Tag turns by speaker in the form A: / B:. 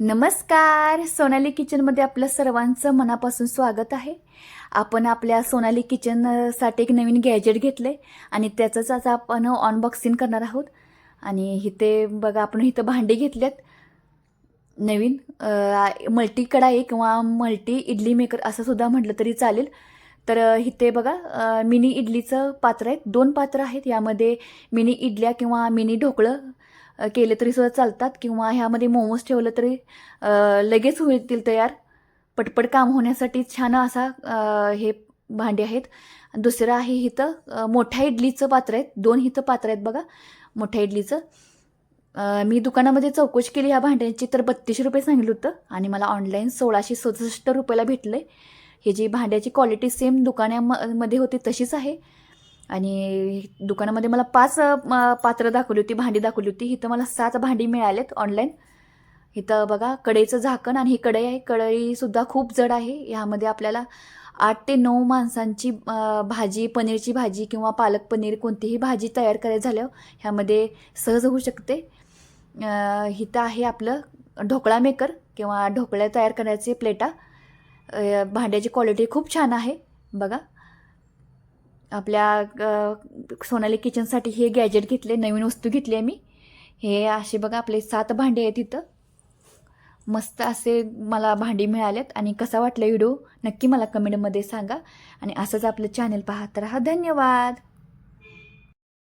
A: नमस्कार. सोनाली किचनमध्ये आपलं सर्वांचं मनापासून स्वागत आहे. आपण आपल्या सोनाली किचनसाठी एक नवीन गॅजेट घेतले आणि त्याचंच आज आपण ऑनबॉक्सिंग करणार आहोत. आणि इथे बघा आपण इथं भांडी घेतल्यात. नवीन मल्टी कढाई किंवा मल्टी इडली मेकर असं सुद्धा म्हटलं तरी चालेल. तर इथे बघा मिनी इडलीचं पात्र आहेत. दोन पात्र आहेत. यामध्ये मिनी इडल्या किंवा मिनी ढोकळं केले तरी सुद्धा चालतात किंवा ह्यामध्ये मोमोज ठेवलं तरी लगेच होतील तयार. पटपट काम होण्यासाठी छान असा हे भांडे आहेत. दुसरं आहे इथं मोठ्या इडलीचं पात्र आहेत. दोन इथं पात्र आहेत बघा मोठ्या इडलीचं. मी दुकानामध्ये चौकशी केली ह्या भांड्यांची तर बत्तीसशे रुपये सांगितलं होतं आणि मला ऑनलाईन सोळाशे सदुसष्ट रुपयाला भेटलं आहे हे जी भांड्याची क्वालिटी सेम दुकानामध्ये होती तशीच आहे. आणि दुकानामध्ये मला पाच पात्र दाखवली होती भांडी दाखवली होती. इथं मला सात भांडी मिळालेत ऑनलाईन इथं बघा कढईचं झाकण आणि ही कढई आहे. कढईसुद्धा खूप जड आहे. ह्यामध्ये आपल्याला आठ ते नऊ माणसांची भाजी पनीरची भाजी किंवा पालक पनीर कोणतीही भाजी तयार करायची झाल्यावर ह्यामध्ये सहज होऊ शकते. इथं आहे आपलं ढोकळा मेकर किंवा ढोकळ्या तयार करण्याचे प्लेटा. भांड्याची क्वालिटी खूप छान आहे. बघा. आपल्या सोनाली किचनसाठी हे गॅजेट घेतले नवीन वस्तू घेतली आहे मी हे असे बघा आपले सात भांडे आहेत इथं. मस्त असे मला भांडी मिळालेत आणि कसा वाटला व्हिडिओ? नक्की मला कमेंटमध्ये सांगा. आणि असंच आपलं चॅनल पाहत राहा. धन्यवाद!